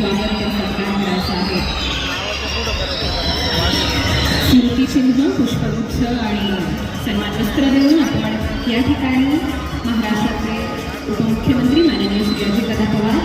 स्वागत व सत्कार करायचा आहे स्मृतिचिन्ह पुष्पगुच्छ सन्मान वस्त्र उपमुख्यमंत्री माननीय श्री अजितदादा पवार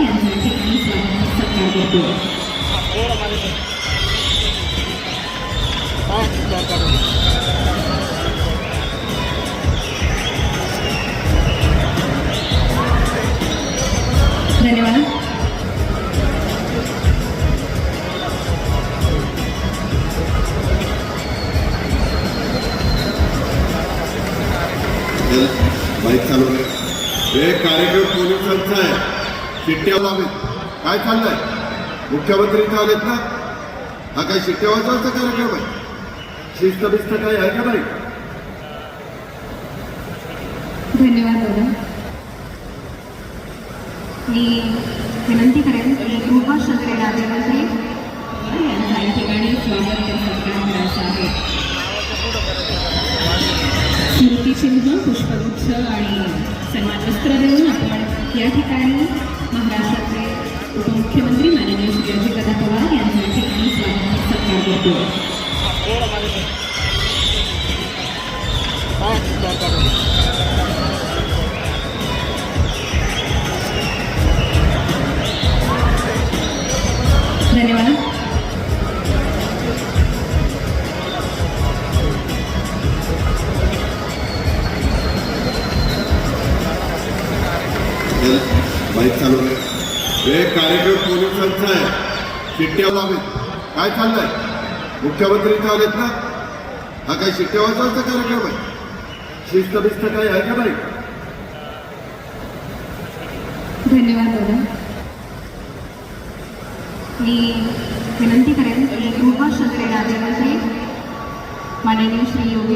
माहीत चालू हे कार्यक्रम पोलिसांचा आहे. शिट्ट्या लावेत काय चाललंय? मुख्यमंत्री चालेत ना? हा काय शिट्ट्या वाजवायचा कार्यक्रम आहे? शिस्त बिस्त काही आहे का नाही? धन्यवाद दादा. मी विनंती करेन की कृपा शंकरे राज्यमंत्री चिन्ह पुष्पगुच्छ आणि सन्मान वस्त्र देऊन आपण या ठिकाणी महाराष्ट्राचे उपमुख्यमंत्री माननीय श्री अजितदादा पवार यांच्या या ठिकाणी स्वागत सत्कार करतो. धन्यवाद. हे माहीत चालू हे कार्यक्रम पोलिसांचा आहे. शिट्ट्या लावेल काय चाललंय? मुख्यमंत्री इथं आलेत ना? हा काही शिट्ट्या वाजवायचा कार्यक्रम आहे? शिस्त बिस्त काही आहे का नाही धन्यवाद दादा. मी विनंती करेन की कृपा शंकरे राज्यमंत्री माननीय श्री योगी